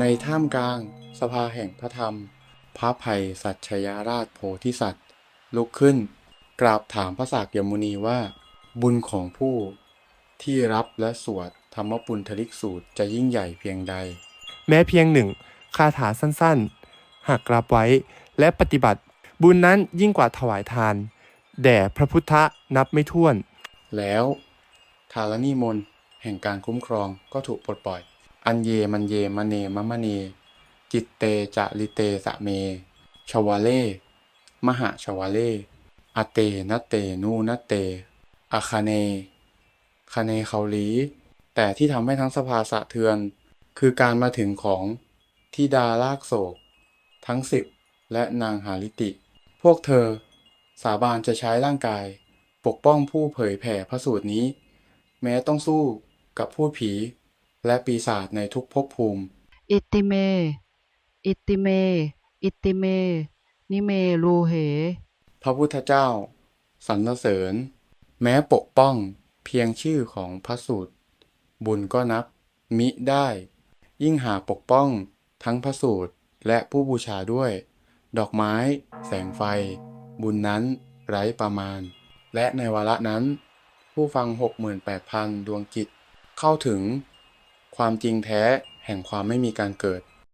ในท่ามกลาง สภาแห่งพระธรรม พระภัยสัชยราชโพธิสัตว์ ลุกขึ้น กราบถามพระสากยมุนีว่า บุญของผู้ ที่รับและสวดธรรมปุณทริกสูตรจะยิ่งใหญ่เพียงใด แม้เพียงหนึ่งคาถาสั้นๆ หากกราบไว้และปฏิบัติ บุญนั้นยิ่งกว่าถวายทาน แด่พระพุทธนับไม่ถ้วน แล้วธารณีมนต์แห่งการคุ้มครองก็ถูกปลดปล่อย อันเยมันเยมะเนมะมะเน จิตเตจะลิเตสะเม ชวาเล มหาชวาเล อเตนะเตนูนะเตอาคาเนคาเนเขาลี แต่ที่ทำให้ทั้งสภาสะเทือน คือการมาถึงของทิดาลากโศก ทั้งสิบและนางหาลิติ พวกเธอ สาบานจะใช้ร่างกาย ปกป้องผู้เผยแผ่พระสูตรนี้ แม้ต้องสู้กับพูดผี และปีศาจในทุกภพภูมิ อิติเม อิติเม อิติเม นิเมรูเห พระพุทธเจ้า สรรเสริญ แม้ปกป้องเพียงชื่อของพระสูตร บุญก็นับ มิได้ ยิ่งหาปกป้องทั้งพระสูตรและผู้บูชาด้วย ดอกไม้ แสงไฟ บุญนั้นไร้ประมาณ และในวาระนั้น ผู้ฟัง 68,000 ดวงจิตเข้าถึง ความจริงแท้แห่งความไม่มีการเกิด